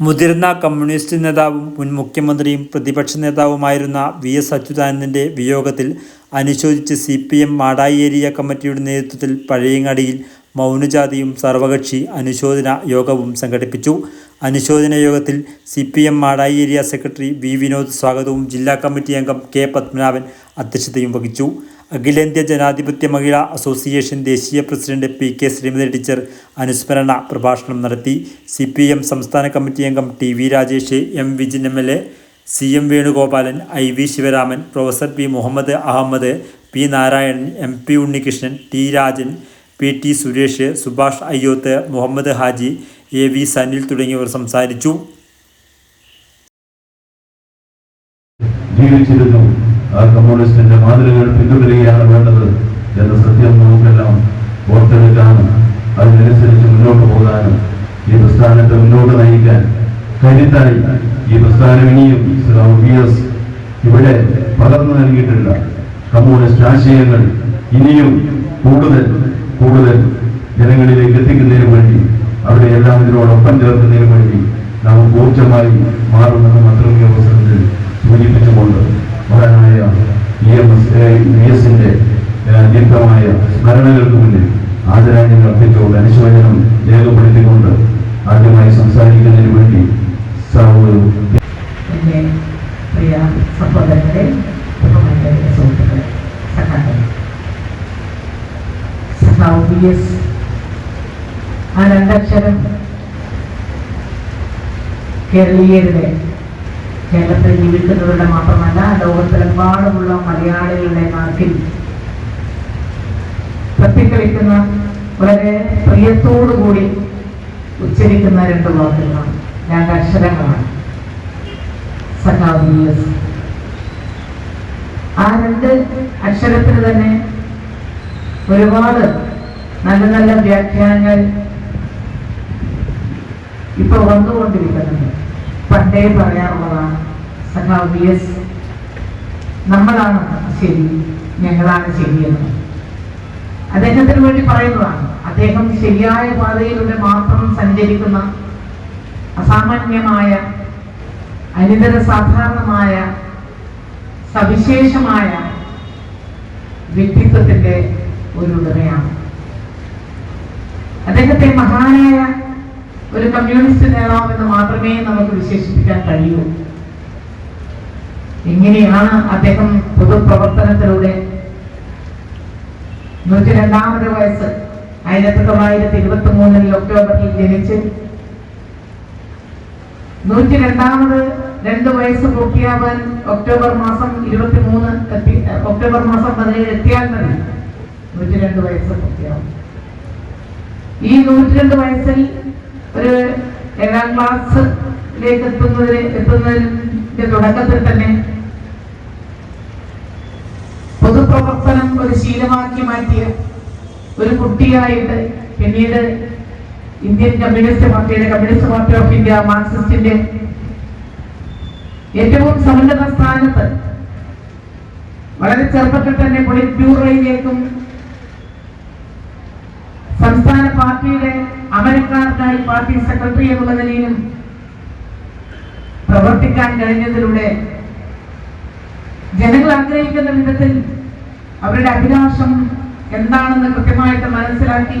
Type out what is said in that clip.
മുതിർന്ന കമ്മ്യൂണിസ്റ്റ് നേതാവും മുൻ മുഖ്യമന്ത്രിയും പ്രതിപക്ഷ നേതാവുമായിരുന്ന വി എസ് അച്യുതാനന്ദന്റെ വിയോഗത്തിൽ അനുശോചിച്ച് C P M Madayi area committee നേതൃത്വത്തിൽ പഴയങ്ങാടിയിൽ മൗനജാതിയും സർവകക്ഷി അനുശോചന യോഗവും സംഘടിപ്പിച്ചു. അനുശോചന യോഗത്തിൽ C P M Madayi area secretary V Vinod സ്വാഗതവും ജില്ലാ കമ്മിറ്റി അംഗം കെ പത്മനാഭൻ അധ്യക്ഷതയും വഹിച്ചു. അഖിലേന്ത്യാ ജനാധിപത്യ മഹിളാ അസോസിയേഷൻ ദേശീയ president P K Sreemathi teacher അനുസ്മരണ പ്രഭാഷണം നടത്തി സി പി എം സംസ്ഥാന കമ്മിറ്റി അംഗം T V Rajesh M Vijin M L A C M Venugopalan I V Sivaraman professor P Muhammad Ahmed P Narayanan M P Unnikrishnan T Rajan P T Suresh Subhash Ayyoth Muhammad Haji A V Sanil തുടങ്ങിയവർ സംസാരിച്ചു. ജീവിച്ചിരുന്നു. ആ കമ്മ്യൂണിസ്റ്റിന്റെ മാതൃകകൾ പിന്തുടരുകയാണ് വേണ്ടത് എന്ന സത്യം നമുക്കെല്ലാം ഓർത്തെടുക്കാനും അതിനനുസരിച്ച് മുന്നോട്ട് പോകാനും ഈ പ്രസ്ഥാനത്തെ മുന്നോട്ട് നയിക്കാൻ കരുത്തായി ഈ പ്രസ്ഥാനം ഇനിയും ഇവിടെ പകർന്നു നൽകിയിട്ടില്ല കമ്മ്യൂണിസ്റ്റ് ആശയങ്ങൾ ഇനിയും കൂടുതൽ കൂടുതൽ ജനങ്ങളിലേക്ക് എത്തിക്കുന്നതിന് വേണ്ടി അവിടെ എല്ലാം ഇതിനോടൊപ്പം ചേർക്കുന്നതിന് വേണ്ടി നാം ഊർജമായി മാറുമെന്ന് മാത്രമേ അവസരത്തിൽ സൂചിപ്പിച്ചുകൊണ്ട് മഹാനായ ഇ എം എസ് വി എസിന്റെ ദീർഘമായ സ്മരണകൾക്ക് മുന്നിൽ ആദരാഞ്ജലി അർപ്പിച്ചുകൊണ്ട് അനുശോചനം രേഖപ്പെടുത്തിക്കൊണ്ട് ആദ്യമായി സംസാരിക്കുന്നതിന് വേണ്ടി എന്റെ പ്രിയ സഹോദരങ്ങളെ സുഹൃത്തുക്കളെ സഖാക്കളെ. സഖാവ് ബി എസ് കേരളീയരുടെ കേരളത്തിൽ ജീവിക്കുന്നവരുടെ മാത്രമല്ല ലോകത്തിലെമ്പാടുമുള്ള മലയാളികളുടെ നാട്ടിൽ തത്തിക്കളിക്കുന്ന വളരെ പ്രിയത്തോടുകൂടി ഉച്ചരിക്കുന്ന രണ്ട് വാക്കുകളാണ്. രണ്ട് അക്ഷരങ്ങളാണ് ആ രണ്ട് അക്ഷരത്തിൽ തന്നെ ഒരുപാട് നല്ല നല്ല വ്യാഖ്യാനങ്ങൾ ഇപ്പൊ വന്നുകൊണ്ടിരിക്കുന്നുണ്ട്. പണ്ടേ പറയാറുള്ളതാണ്. സഖാവ് വി എസ് നമ്മളാണ് ശരി ഞങ്ങളാണ് ശരിയെന്ന്. അദ്ദേഹത്തിന് വേണ്ടി പറയുന്നതാണ്. അദ്ദേഹം ശരിയായ പാതയിലൂടെ മാത്രം സഞ്ചരിക്കുന്ന അസാമാന്യമായ അനിതര സാധാരണമായ സവിശേഷമായ വ്യക്തിത്വത്തിന്റെ ഒരു ഉടമയാണ്. അദ്ദേഹത്തെ മഹാനായ ഒരു കമ്മ്യൂണിസ്റ്റ് നേതാവെന്ന് മാത്രമേ നമുക്ക് വിശേഷിപ്പിക്കാൻ കഴിയൂ. എങ്ങനെയാണ് അദ്ദേഹം പൊതുപ്രവർത്തനത്തിലൂടെ നൂറ്റി രണ്ടാമത് വയസ്സ് ആയിരത്തി തൊള്ളായിരത്തി ഇരുപത്തി മൂന്നിൽ ഒക്ടോബറിൽ ജനിച്ച് നൂറ്റി രണ്ടാമത് രണ്ട് വയസ്സ് പൂർത്തിയാവാൻ ഒക്ടോബർ മാസം ഇരുപത്തി മൂന്ന് എത്തി ഒക്ടോബർ മാസം പതിനേഴ് എത്തിയാൽ മതി. നൂറ്റി രണ്ട് വയസ്സ് പൂർത്തിയാവും. ഈ നൂറ്റി രണ്ട് വയസ്സിൽ ഒരു ഏഴാം ക്ലാസ്സിലേക്ക് എത്തുന്നതിന് എത്തുന്നതിന്റെ തുടക്കത്തിൽ തന്നെ പൊതുപ്രവർത്തനം ഒരു ശീലമാക്കി മാറ്റിയ ഒരു കുട്ടിയായിട്ട് പിന്നീട് ഇന്ത്യൻ കമ്മ്യൂണിസ്റ്റ് പാർട്ടിയുടെ കമ്മ്യൂണിസ്റ്റ് പാർട്ടി ഓഫ് ഇന്ത്യ മാർക്സിസ്റ്റിന്റെ ഏറ്റവും സമുന്നത സ്ഥാനത്ത് വളരെ ചെറുപ്പത്തിൽ തന്നെ പൊളിറ്റ് ബ്യൂറോയിലേക്കും സംസ്ഥാന പാർട്ടിയുടെ അമരക്കാർക്കായി പാർട്ടി സെക്രട്ടറി എന്നുള്ള നിലയിലും പ്രവർത്തിക്കാൻ കഴിഞ്ഞതിലൂടെ ജനങ്ങൾ ആഗ്രഹിക്കുന്ന വിധത്തിൽ അവരുടെ അഭിലാഷം എന്താണെന്ന് കൃത്യമായിട്ട് മനസ്സിലാക്കി